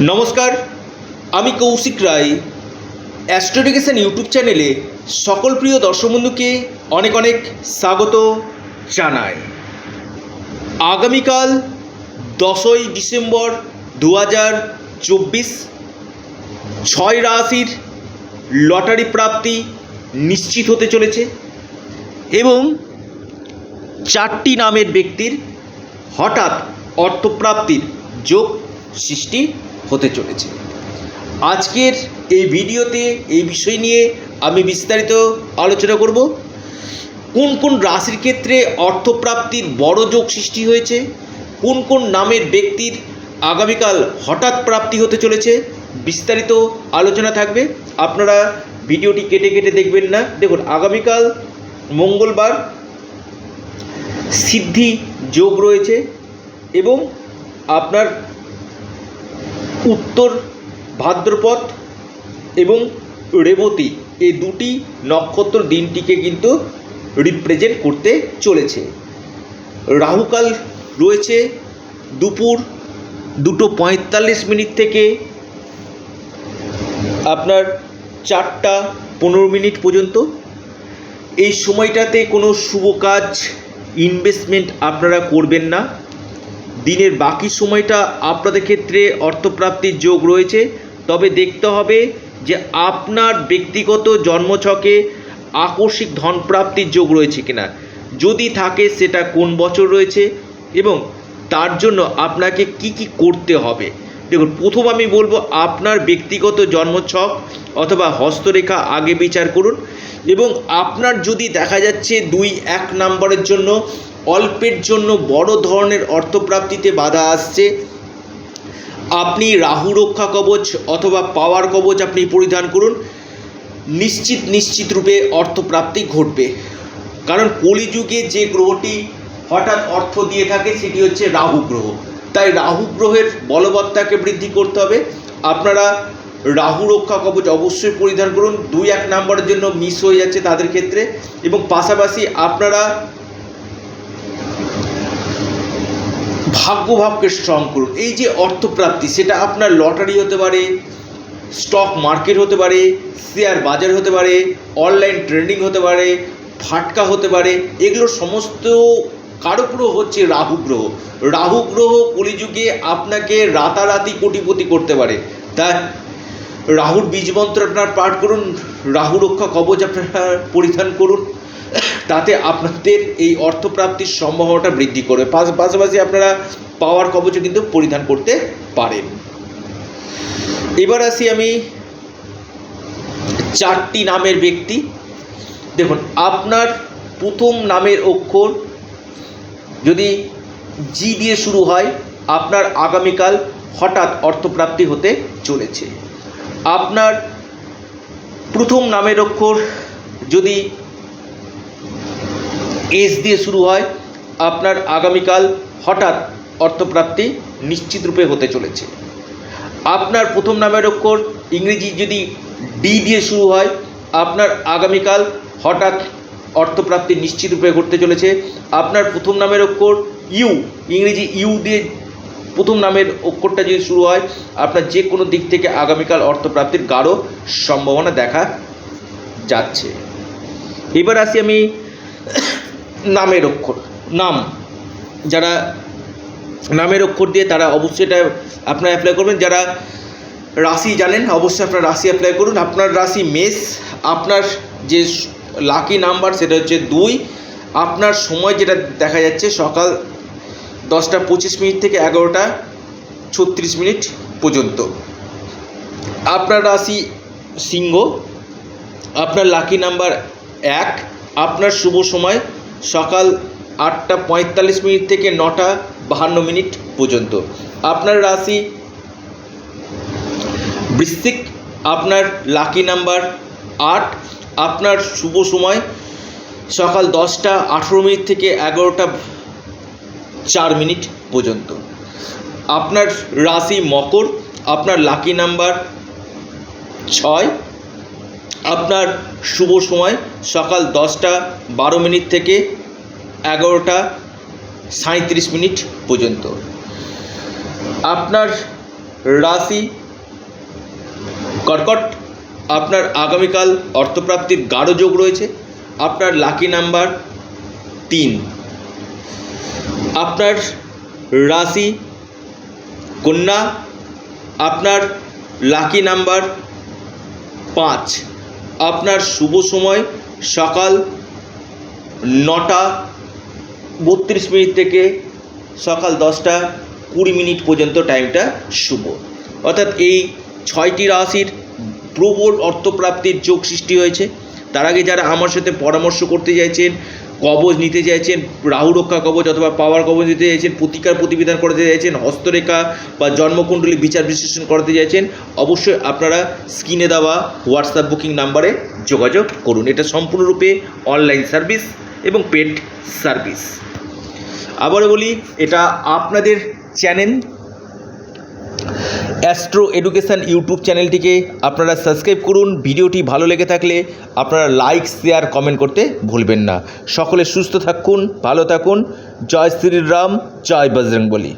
নমস্কার, আমি কৌশিক রায়। অ্যাস্ট্রোডিকেশন ইউটিউব চ্যানেলে সকল প্রিয় দর্শক বন্ধুকে অনেক অনেক স্বাগত জানাই। আগামীকাল দশই ডিসেম্বর দু হাজার চব্বিশ, ছয় রাশির লটারি প্রাপ্তি নিশ্চিত হতে চলেছে এবং চারটি নামের ব্যক্তির হঠাৎ অর্থপ্রাপ্তির যোগ সৃষ্টি হতে চলেছে। আজকের এই ভিডিওতে এই বিষয় নিয়ে আমি বিস্তারিত আলোচনা করব। কোন কোন রাশির ক্ষেত্রে অর্থপ্রাপ্তির বড় যোগ সৃষ্টি হয়েছে? কোন কোন নামের ব্যক্তির আগামীকাল হঠাৎ প্রাপ্তি হতে চলেছে? বিস্তারিত আলোচনা থাকবে। আপনারা ভিডিওটি কেটে কেটে দেখবেন না। দেখুন, আগামীকাল মঙ্গলবার সিদ্ধি যোগ রয়েছে এবং আপনার উত্তর ভাদ্রপদ এবং রেবতী, এই দুটি নক্ষত্র দিনটিকে কিন্তু রিপ্রেজেন্ট করতে চলেছে। রাহুকাল রয়েছে দুপুর দুটো পঁয়তাল্লিশ মিনিট থেকে আপনার চারটা পনেরো মিনিট পর্যন্ত। এই সময়টাতে কোনো শুভ কাজ ইনভেস্টমেন্ট আপনারা করবেন না। দিনের বাকি সময়টা আপনাদের ক্ষেত্রে অর্থপ্রাপ্তির যোগ রয়েছে। তবে দেখতে হবে যে আপনার ব্যক্তিগত জন্মছকে আকস্মিক ধনপ্রাপ্তির যোগ রয়েছে কিনা। যদি থাকে সেটা কোন বছর রয়েছে এবং তার জন্য আপনাকে কি কি করতে হবে। দেখুন, প্রথম আমি বলব আপনার ব্যক্তিগত জন্মছক অথবা হস্তরেখা আগে বিচার করুন এবং আপনার যদি দেখা যাচ্ছে দুই, এক নম্বরের জন্য, অল্পের জন্য বড় ধরনের অর্থপ্রাপ্তিতে বাধা আসছে, আপনি রাহু রক্ষা কবচ অথবা পাওয়ার কবচ আপনি পরিধান করুন, নিশ্চিত নিশ্চিত রূপে অর্থপ্রাপ্তি ঘটবে। কারণ কলিযুগে যে গ্রহটি হঠাৎ অর্থ দিয়ে থাকে, সেটি হচ্ছে রাহু গ্রহ। তাই রাহু গ্রহের বলবত্তাকে বৃদ্ধি করতে হবে। আপনারা রাহু রক্ষা কবচ অবশ্যই পরিধান করুন। দুই এক নাম্বারের জন্য মিস হয়ে যাচ্ছে তাদের ক্ষেত্রে। এবং পাশাপাশি আপনারা ভাগ্যভাবকে স্ট্রং করুন। এই যে অর্থপ্রাপ্তি, সেটা আপনার লটারি হতে পারে স্টক মার্কেট হতে পারে শেয়ার বাজার হতে পারে অনলাইন ট্রেডিং হতে পারে, ফাটকা হতে পারে, এগুলো সমস্ত কারও গ্রহ হচ্ছে রাহু গ্রহ। রাহু গ্রহ কলিযুগে আপনাকে রাতারাতি কোটিপতি করতে পারে। তাই রাহুর বীজ মন্ত্র আপনার পাঠ করুন, রাহু রক্ষা কবচ আপনারা পরিধান করুন। তাতে আপনাদের এই অর্থপ্রাপ্তির সম্ভাবনাটা বৃদ্ধি করবে। পাশ- পাশাপাশি আপনারা পাওয়ার কবচও কিন্তু পরিধান করতে পারেন। এবার আসি আমি চারটি নামের ব্যক্তি। দেখুন, আপনার প্রথম নামের অক্ষর যদি জি দিয়ে শুরু হয়, আপনার আগামীকাল হঠাৎ অর্থপ্রাপ্তি হতে চলেছে। আপনার প্রথম নামের অক্ষর যদি এস দিয়ে শুরু হয়, আপনার আগামীকাল হঠাৎ অর্থপ্রাপ্তি নিশ্চিত রূপে হতে চলেছে। আপনার প্রথম নামের অক্ষর ইংরেজি যদি ডি দিয়ে শুরু হয়, আপনার আগামীকাল হঠাৎ অর্থপ্রাপ্তি নিশ্চিত রূপে ঘটতে চলেছে। আপনার প্রথম নামের অক্ষর ইউ, ইংরেজি ইউ দিয়ে প্রথম নামের অক্ষরটা যদি শুরু হয়, আপনার যে কোনো দিক থেকে আগামীকাল অর্থপ্রাপ্তির গাঢ় সম্ভাবনা দেখা যাচ্ছে। এবার আসি আমি নামের অক্ষর, নাম। যারা নামের অক্ষর দিয়ে তারা অবশ্যই এটা আপনারা অ্যাপ্লাই করবেন। যারা রাশি জানেন, অবশ্যই আপনার রাশি অ্যাপ্লাই করুন। আপনার রাশি মেষ, আপনার যে লাকি নাম্বার সেটা হচ্ছে দুই। আপনার সময় যেটা দেখা যাচ্ছে সকাল দশটা পঁচিশ মিনিট থেকে এগারোটা ছত্রিশ মিনিট পর্যন্ত। আপনার রাশি সিংহ, আপনার লাকি নাম্বার এক। আপনার শুভ সময় সকাল আটটা পঁয়তাল্লিশ মিনিট থেকে নটা বাহান্ন মিনিট পর্যন্ত। আপনার রাশি বৃশ্চিক, আপনার লাকি নাম্বার আট। আপনার শুভ সময়। সকাল দশটা আঠেরো মিনিট থেকে এগারোটা চার মিনিট পর্যন্ত। আপনার রাশি মকর, আপনার লাকি নাম্বার ছয়। আপনার শুভ সময় সকাল দশটা বারো মিনিট থেকে এগারোটা সাঁত্রিশ মিনিট পর্যন্ত। আপনার রাশি কর্কট আপনার আগামীকাল অর্থপ্রাপ্তির গাঢ় যোগ রয়েছে। আপনার লাকি নাম্বার তিন। আপনার রাশি কন্যা, আপনার লাকি নাম্বার পাঁচ। আপনার শুভ সময় সকাল নটা বত্রিশ মিনিট থেকে সকাল দশটা কুড়ি মিনিট পর্যন্ত টাইমটা শুভ। অর্থাৎ এই ছয়টি রাশির প্রবল অর্থপ্রাপ্তির যোগ সৃষ্টি হয়েছে। তার আগে যারা আমার সাথে পরামর্শ করতে চাইছেন, কবজ নিতে চাইছেন, রাহু রক্ষা কবচ অথবা পাওয়ার কবচ নিতে চাইছেন, প্রতিকার প্রতিবিধান করতে চাইছেন, হস্তরেখা বা জন্মকুণ্ডলী বিচার বিশ্লেষণ করতে চাইছেন, অবশ্যই আপনারা স্ক্রিনে দেওয়া হোয়াটসঅ্যাপ বুকিং নাম্বারে যোগাযোগ করুন। এটা সম্পূর্ণরূপে অনলাইন সার্ভিস এবং পেড সার্ভিস। আবারও বলি, এটা আপনাদের চ্যানেল অ্যাস্ট্রো এডুকেশান ইউটিউব চ্যানেলটিকে আপনারা সাবস্ক্রাইব করুন। ভিডিওটি ভালো লেগে থাকলে আপনারা লাইক, শেয়ার, কমেন্ট করতে ভুলবেন না। সকলে সুস্থ থাকুন, ভালো থাকুন। জয় শ্রীরাম, জয় বজরংবলী।